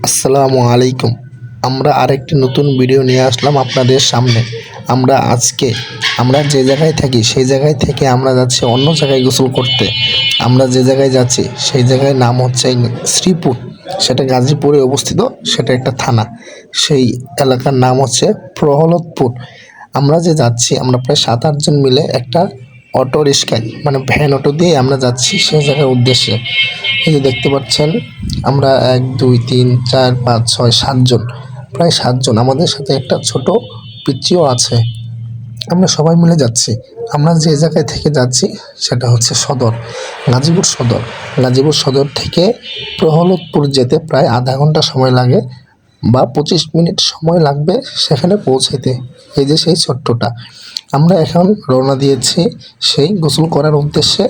আসসালামু আলাইকুম। আমরা আরেকটি নতুন ভিডিও নিয়ে আসলাম আপনাদের সামনে। আমরা আজকে, আমরা যে জায়গায় থাকি, সেই জায়গায় থেকে আমরা যাচ্ছি অন্য জায়গায় গোসল করতে। আমরা যে জায়গায় যাচ্ছি, সেই জায়গায় নাম হচ্ছে শ্রীপুর। সেটা গাজীপুরে অবস্থিত, সেটা একটা থানা। সেই এলাকার নাম হচ্ছে প্রহ্লাদপুর। আমরা যে যাচ্ছি, আমরা প্রায় সাত আটজন মিলে একটা অটো রিক্সায় মানে ভ্যান অটো দিয়ে আমরা যাচ্ছি সেই জায়গার উদ্দেশ্যে। এই যে দেখতে পাচ্ছেন, আমরা এক, দুই, তিন, চার, পাঁচ, ছয় সাতজন প্রায় সাতজন আমাদের সাথে একটা ছোট পিচ্চিও আছে। আমরা সবাই মিলে যাচ্ছি। আমরা যে জায়গায় থেকে যাচ্ছি, সেটা হচ্ছে সদর, গাজীপুর সদর। গাজীপুর সদর থেকে প্রহ্লাদপুর যেতে প্রায় আধা ঘণ্টা সময় লাগে বা পঁচিশ মিনিট সময় লাগবে সেখানে পৌঁছাইতে। এই যে সেই ছোট্টটা। আমরা এখন রওনা দিয়েছি সেই গোসল করার উদ্দেশ্যে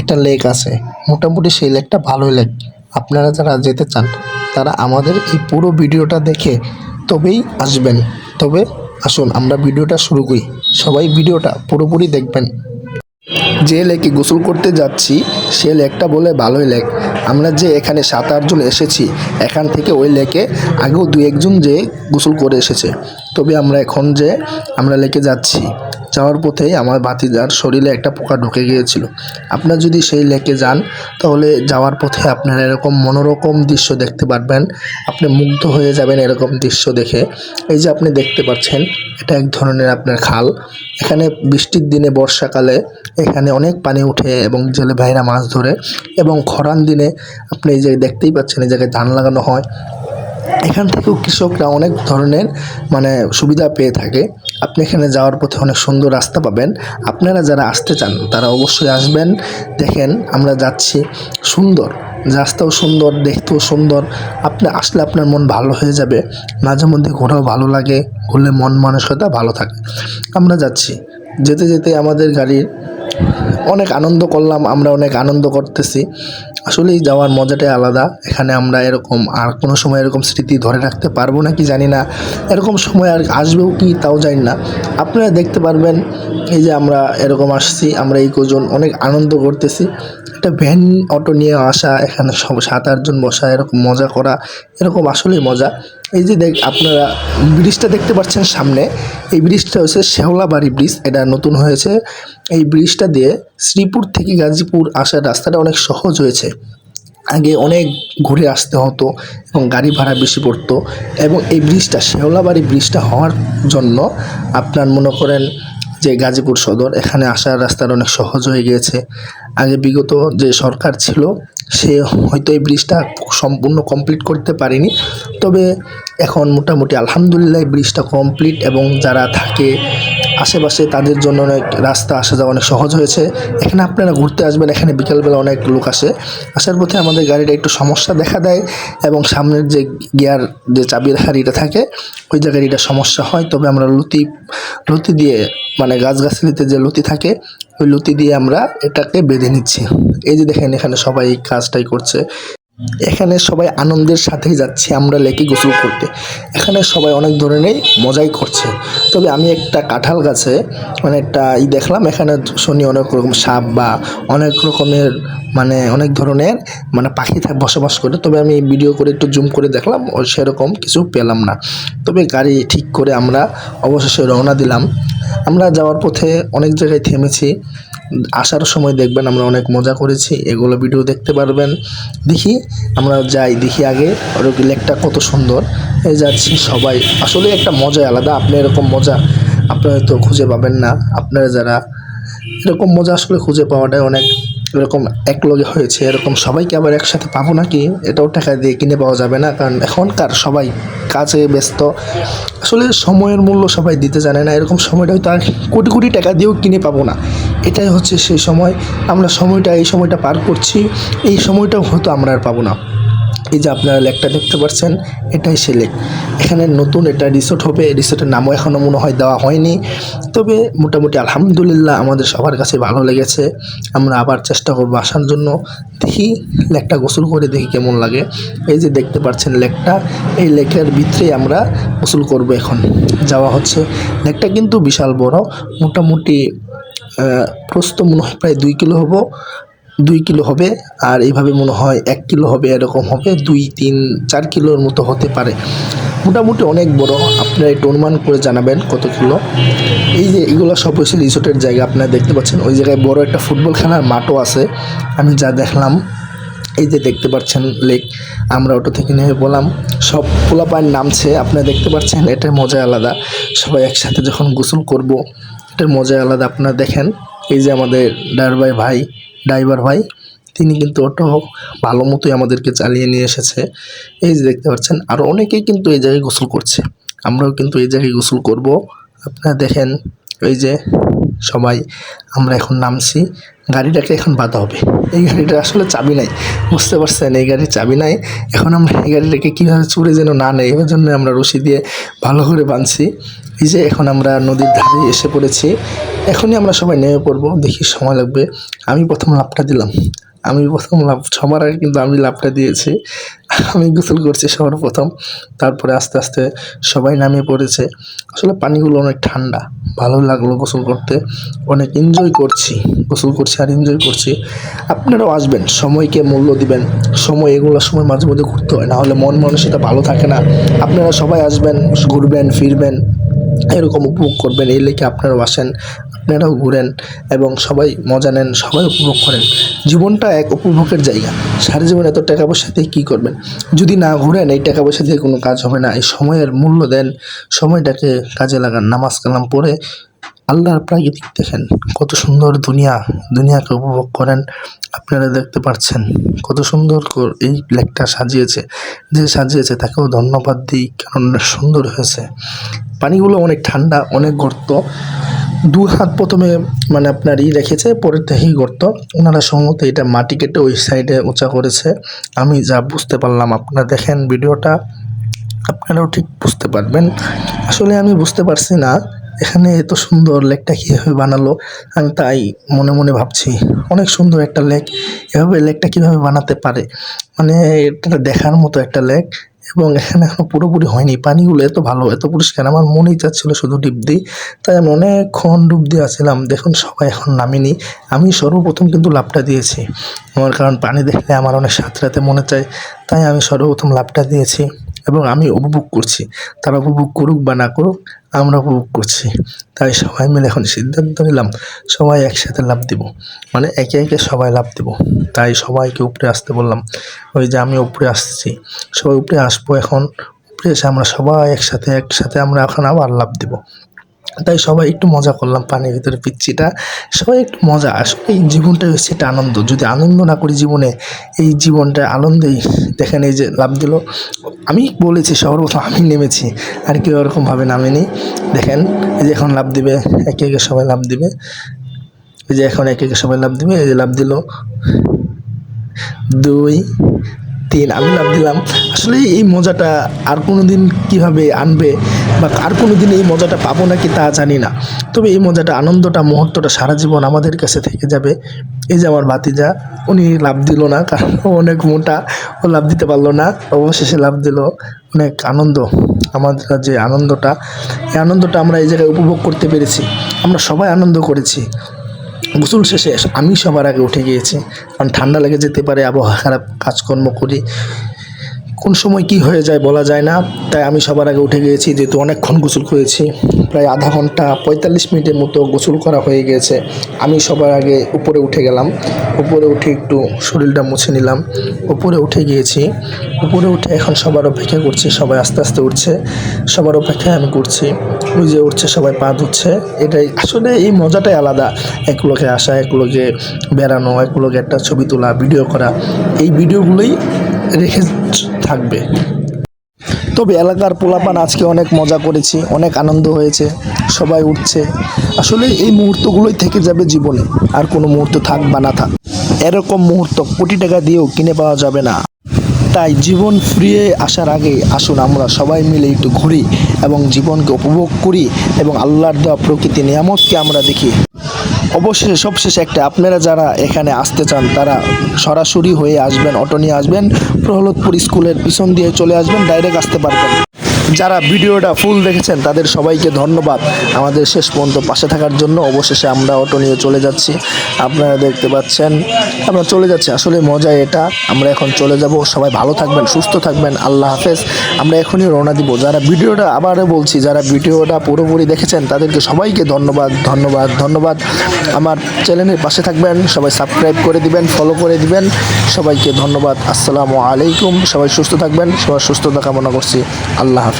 একটা লেক আছে। মোটামুটি সেই লেকটা ভালোই লেক। আপনারা যারা যেতে চান, তারা আমাদের এই পুরো ভিডিওটা দেখে তবেই আসবেন। তবে আসুন, আমরা ভিডিওটা শুরু করি। সবাই ভিডিওটা পুরোপুরি দেখবেন। যে লেকে গোসল করতে যাচ্ছি, সে লেকটা বলে ভালোই লেক। আমরা যে এখানে সাত আটজন এসেছি, এখান থেকে ওই লেকে আগেও দু একজন যে গোসল করে এসেছে। তবে আমরা এখন যে আমরা লেকে যাচ্ছি যাওয়ার পথেই আমার ভাতিজার শরীরে একটা পোকা ঢুকে গিয়েছিল। আপনারা যদি সেই লেকে যান, তাহলে যাওয়ার পথে আপনারা এরকম মনোরকম দৃশ্য দেখতে পারবেন। আপনি মুগ্ধ হয়ে যাবেন এরকম দৃশ্য দেখে। এই যে আপনি দেখতে পাচ্ছেন, এটা এক ধরনের আপনার খাল। এখানে বৃষ্টির দিনে, বর্ষাকালে এখানে অনেক পানি ওঠে এবং জেলে ভাইরা মাছ ধরে এবং খরান দিনে আপনি এই যে দেখতেই পাচ্ছেন, এই জায়গায় ধান লাগানো হয়। এখান থেকেও কৃষকরা অনেক ধরনের মানে সুবিধা পেয়ে থাকে। আপনি এখানে যাওয়ার পথে অনেক সুন্দর রাস্তা পাবেন। আপনারা যারা আসতে চান, তারা অবশ্যই আসবেন। দেখেন, আমরা যাচ্ছি সুন্দর। রাস্তাও সুন্দর, দেখতেও সুন্দর। আপনি আসলে আপনার মন ভালো হয়ে যাবে। মাঝে মধ্যে ঘোরাও ভালো লাগে, ঘুরলে মন মানসিকতা ভালো থাকে। আমরা যাচ্ছি। যেতে যেতে আমাদের গাড়ির অনেক আনন্দ করলাম, আমরা অনেক আনন্দ করতেছি। আসলেই যাওয়ার মজাটাই আলাদা। এখানে আমরা এরকম আর কোনো সময় এরকম স্মৃতি ধরে রাখতে পারব না কি জানি না। এরকম সময় আর আসবেও কি তাও জানি না। আপনারা দেখতে পারবেন, এই যে আমরা এরকম আসছি, আমরা এই কজন অনেক আনন্দ করতেছি। একটা ভ্যান অটো নিয়ে আসা, এখানে সব সাত আটজন বসা, এরকম মজা করা, এরকম আসলেই মজা। এই যে দেখ, আপনারা ব্রিজটা দেখতে পাচ্ছেন সামনে, এই ব্রিজটা হচ্ছে শেওলাবাড়ি ব্রিজ এটা নতুন হয়েছে। এই ব্রিজটা দিয়ে শ্রীপুর থেকে গাজীপুর আসার রাস্তাটা অনেক সহজ হয়েছে। আগে অনেক ঘুরে আসতে হতো এবং গাড়ি ভাড়া বেশি পড়তো এবং এই ব্রিজটা শেওলাবাড়ি ব্রিজটা হওয়ার জন্য আপনার মনে করেন যে গাজীপুর সদর, এখানে আসার রাস্তাটা অনেক সহজ হয়ে গিয়েছে। আগে বিগত যে সরকার ছিল, সে হয়তো এই ব্রিজটা সম্পূর্ণ কমপ্লিট করতে পারেনি। তবে এখন মোটামুটি আলহামদুলিল্লাহ ব্রিজটা কমপ্লিট এবং যারা থাকে আশেপাশে তাদের জন্য অনেক রাস্তা আসা যাওয়া অনেক সহজ হয়েছে। এখানে আপনারা ঘুরতে আসবেন, এখানে বিকালবেলা অনেক লোক আসে। আসার পথে আমাদের গাড়িটা একটু সমস্যা দেখা দেয় এবং সামনের যে গিয়ার যে চাবির হাড়িটা থাকে, ওই জায়গায় এটা সমস্যা হয়। তবে আমরা লুতি লুতি দিয়ে মানে গাছগাছালিতে যে লুতি থাকে ওই লুতি দিয়ে আমরা এটাকে বেঁধে নিচ্ছি। এই যে দেখেন এখানে সবাই এই কাজটাই করছে। এখানে সবাই আনন্দের সাথেই যাচ্ছি, আমরা লেকে গোসল করতে। এখানে সবাই অনেক ধরনেরই মজাই করছে। তবে আমি একটা কাঁঠাল গাছে মানে একটা ই দেখলাম, এখানে শুনি অনেক রকম সাপ বা অনেক রকমের মানে অনেক ধরনের মানে পাখি থাক বসবাস করে। তবে আমি ভিডিও করে একটু জুম করে দেখলাম সেরকম কিছু পেলাম না। তবে গাড়ি ঠিক করে আমরা অবশেষে রওনা দিলাম। আমরা যাওয়ার পথে অনেক জায়গায় থেমেছি। আসার সময় দেখবেন আমরা অনেক মজা করেছি, এগুলো ভিডিও দেখতে পারবেন। দেখি, আমরা যাই, দেখি আগে ওর লেকটা কত সুন্দর। এই যাচ্ছি সবাই। আসলে একটা মজা আলাদা, আপনি এরকম মজা, আপনি হয়তো খুঁজে পাবেন না। আপনারা যারা এরকম মজা আসলে খুঁজে পাওয়াটাই অনেক এরকম একলগে হয়েছে, এরকম সবাইকে আবার একসাথে পাবো নাকি? এটাও টাকা দিয়ে কিনে পাওয়া যাবে না, কারণ এখনকার সবাই কাজে ব্যস্ত। আসলে সময়ের মূল্য সবাই দিতে জানে না, এরকম সময়টা হয়তো আর কোটি কোটি টাকা দিয়েও কিনে পাবো না। এটাই হচ্ছে সেই সময়, আমরা সময়টা, এই সময়টা পার করছি, এই সময়টাও হয়তো আমরা আর পাবো না। এই যে আপনারা লেকটা দেখতে পাচ্ছেন এটাই সে লেক। এখানে নতুন এটা রিসোর্ট হবে। রিসোর্টের নামও এখনও মনে হয় দেওয়া হয়নি। তবে মোটামুটি আলহামদুলিল্লাহ আমাদের সবার কাছে ভালো লেগেছে। আমরা আবার চেষ্টা করব আসার জন্য। দেখি লেকটা গোসল করে দেখি কেমন লাগে। এই যে দেখতে পাচ্ছেন লেকটা। এই লেকের ভিতরে আমরা গোসল করব এখন। যাওয়া হচ্ছে। লেকটা কিন্তু বিশাল বড়। মোটামুটি প্রস্ত মনে হয় প্রায় দুই কিলো হব। দুই কিলো হবে, আর এইভাবে মনে হয় এক কিলো হবে, এরকম হবে, দুই, তিন, চার কিলোর মতো হতে পারে। মোটামুটি অনেক বড়, আপনারা একটু অনুমান করে জানাবেন কত কিলো। এই যে এগুলো সব হচ্ছে রিসোর্টের জায়গা, আপনারা দেখতে পাচ্ছেন। ওই জায়গায় বড় একটা ফুটবল খেলার মাঠও আছে। আমি যা দেখলাম, এই যে দেখতে পাচ্ছেন লেক, আমরা অটো থেকে নেমে বললাম সব পোলাপান নামছে, আপনারা দেখতে পাচ্ছেন, এটার মজা আলাদা। সবাই একসাথে যখন গোসল করব, এটার মজা আলাদা, আপনারা দেখেন। এই যে আমাদের ড্রাইভার ভাই ড্রাইভার ভাই তিনি কিন্তু অটো ভালো মতোই আমাদেরকে চালিয়ে নিয়ে এসেছে। এই যে দেখতে পাচ্ছেন, আর অনেকেই কিন্তু এই জায়গায় গোসল করছে। আমরাও কিন্তু এই জায়গায় গোসল করব। আপনারা দেখেন ওই যে সবাই, আমরা এখন নামছি। গাড়িটাকে এখন বাঁধা হবে। এই গাড়িটা আসলে চাবি নাই। বুঝতে পারছেন, এই গাড়ির চাবি নাই। এখন আমরা এই গাড়িটাকে কীভাবে চুরে যেন না নেই এর জন্য আমরা রশি দিয়ে ভালো করে বাঁধছি। এই যে এখন আমরা নদীর ধারে এসে পড়েছি। এখনই আমরা সবাই নেমে পড়ব, দেখি সময় লাগবে। আমি প্রথম লাভটা দিলাম। আমি প্রথম লাভ, সবার আগে কিন্তু আমি লাভটা দিয়েছি। আমি গোসল করছি সবার প্রথম, তারপরে আস্তে আস্তে সবাই নামিয়ে পড়েছে। আসলে পানিগুলো অনেক ঠান্ডা, ভালো লাগল গোসল করতে। অনেক এনজয় করছি, গোসল করছি আর এনজয় করছি। আপনারাও আসবেন, সময়কে মূল্য দিবেন। সময় এগুলো সময় মাঝে মধ্যে ঘুরতে হয় না হলে মন মানসিকতা ভালো থাকে না। আপনারা সবাই আসবেন, ঘুরবেন, ফিরবেন, এরকম উপভোগ করবেন এই লেকে আপনারাও আসেন। আপনারাও ঘুরেন এবং সবাই মজা নেন, সবাই উপভোগ করেন। জীবনটা এক উপভোগের জায়গা। সারা জীবন এত টাকা পয়সা দিয়ে কী করবেন? যদি না ঘুরেন, এই টাকা পয়সা দিয়ে কোনো কাজ হবে না। এই সময়ের মূল্য দেন, সময়টাকে কাজে লাগান। নামাজ কালাম পড়ে আল্লাহর প্রাকৃতিক দেখেন। কত সুন্দর দুনিয়া, দুনিয়াকে উপভোগ করেন। আপনারা দেখতে পাচ্ছেন কত সুন্দর এই লেকটা সাজিয়েছে। যে সাজিয়েছে তাকেও ধন্যবাদ দিই, কারণ সুন্দর হয়েছে। পানিগুলো অনেক ঠান্ডা, অনেক গর্ত। দু হাত প্রথমে মানে আপনার ই রেখেছে, পরের থেকেই গর্ত। ওনারা সম্ভবত এটা মাটি কেটে ওই সাইডে উঁচা করেছে। আমি যা বুঝতে পারলাম, আপনারা দেখেন ভিডিওটা, আপনারাও ঠিক বুঝতে পারবেন। আসলে আমি বুঝতে পারছি না, এখানে এত সুন্দর লেকটা কীভাবে বানালো, আমি তাই মনে মনে ভাবছি। অনেক সুন্দর একটা লেক, এভাবে লেকটা কীভাবে বানাতে পারে? মানে এটা দেখার মতো একটা লেক। এবং এখানে এখনও পুরোপুরি হয়নি। পানিগুলো এত ভালো, এত পরিষ্কার, আমার মনেই চাচ্ছিল শুধু ডুব দিই। তাই আমি অনেকক্ষণ ডুব দিয়ে আসছিলাম দেখুন, সবাই এখন নামিনি। আমি সর্বপ্রথম কিন্তু লাভটা দিয়েছি। আমার কারণ পানি দেখলে আমার অনেক সাঁতরাতে মনে চায়। তাই আমি সর্বপ্রথম লাভটা দিয়েছি। এবং আমি উপভোগ করছি। তারা উপভোগ করুক বা না করুক, আমরা উপভোগ করছি। তাই সবাই মিলে এখন সিদ্ধান্ত নিলাম, সবাই একসাথে লাভ দিব। মানে একে একে সবাই লাভ দিব। তাই সবাইকে উপরে আসতে বললাম, ওই যে আমি উপরে আসছি। সবাই উপরে আসব এখন, উপরে এসে আমরা সবাই একসাথে একসাথে আমরা এখন আবার লাভ দিব। তাই সবাই একটু মজা করলাম পানির ভিতরে পিচ্ছিটা। সবাই একটু মজা, আসলে এই জীবনটাই হচ্ছে একটা আনন্দ। যদি আনন্দ না করি জীবনে, এই জীবনটা আনন্দেই। দেখেন এই যে লাভ দিল। আমি বলেছি, সর্বপ্রথম আমি নেমেছি, আর কেউ ওরকমভাবে নামেনি। দেখেন, এই যে এখন লাভ দিবে, একে একে সবাই লাভ দিবে। এই যে এখন একে একে সবাই লাভ দিবে, এই যে লাভ দিল। দুই তিন আমি লাভ দিলাম। আসলে এই মজাটা আর কোনো দিন কীভাবে আনবে বা আর কোনো দিন এই মজাটা পাবো নাকি তা জানি না। তবে এই মজাটা, আনন্দটা, মুহূর্তটা সারা জীবন আমাদের কাছে থেকে যাবে। এই যে আমার ভাতিজা, উনি লাভ দিল না, কারণ অনেক মোটা, ও লাভ দিতে পারল না। অবশেষে লাভ দিল। অনেক আনন্দ, আমাদের যে আনন্দটা, এই আনন্দটা আমরা এই জায়গায় উপভোগ করতে পেরেছি। আমরা সবাই আনন্দ করেছি। গোসল শেষে আমি সবার আগে উঠে গিয়েছি, কারণ ঠান্ডা লেগে যেতে পারে, আবহাওয়া খারাপ, কাজকর্ম করি। কোন সময় কি হয়ে যায় বলা যায় না, তাই আমি সবার আগে উঠে গিয়েছি, যেহেতু অনেকক্ষণ গোসল করেছি। প্রায় আধা ঘণ্টা পঁয়তাল্লিশ মিনিটের মতো গোসল করা হয়ে গিয়েছে আমি সবার আগে উপরে উঠে গেলাম। উপরে উঠে একটু শরীরটা মুছে নিলাম। উপরে উঠে গিয়েছি। উপরে উঠে এখন সবার অপেক্ষা করছি, সবাই আস্তে আস্তে উঠছে। সবার অপেক্ষায় আমি করছি। ওই যে উঠছে, সবাই পা ধুচ্ছে। এটাই আসলে এই মজাটাই আলাদা। এক লোকে আসা, এক লোকে বেড়ানো, এক লোকে একটা ছবি তোলা ভিডিও করা। এই ভিডিওগুলোই রেখে থাকবে। তবে এলাকার পোলাপান আজকে অনেক মজা করেছি অনেক আনন্দ হয়েছে সবাই উঠছে। আসলে এই মুহূর্তগুলোই থেকে যাবে জীবনে আর কোনো মুহূর্ত থাক বা না থাক এরকম মুহূর্ত কোটি টাকা দিয়েও কিনে পাওয়া যাবে না। তাই জীবন ফিরিয়ে আসার আগে আসুন আমরা সবাই মিলে একটু ঘুরি এবং জীবনকে উপভোগ করি এবং আল্লাহর দেওয়া প্রকৃতি নিয়ামতকে আমরা দেখি। অবশেষে, সবশেষে একটা, আপনারা যারা এখানে আসতে চান, তারা সরাসরি হয়ে আসবেন, অটো নিয়ে আসবেন, প্রহ্লাদপুর স্কুলের পিছন দিয়ে চলে আসবেন ডাইরেক্ট আসতে পারবেন। যারা ভিডিওটা ফুল দেখেছেন, তাদের সবাইকে ধন্যবাদ। আমাদের শেষ পর্যন্ত পাশে থাকার জন্য অবশেষে আমরা অটো নিয়ে চলে যাচ্ছি। আপনারা দেখতে পাচ্ছেন, আমরা চলে যাচ্ছি। আসলে মজা এটা। আমরা এখন চলে যাব। সবাই ভালো থাকবেন, সুস্থ থাকবেন। আল্লাহ হাফেজ। আমরা এখনই রওনা দিব। যারা ভিডিওটা আবারও বলছি, যারা ভিডিওটা পুরোপুরি দেখেছেন, তাদেরকে সবাইকে ধন্যবাদ ধন্যবাদ ধন্যবাদ। আমার চ্যানেলের পাশে থাকবেন, সবাই সাবস্ক্রাইব করে দিবেন ফলো করে দিবেন। সবাইকে ধন্যবাদ। আসসালামু আলাইকুম। সবাই সুস্থ থাকবেন। সবার সুস্থতা কামনা করছি। আল্লাহ হাফেজ।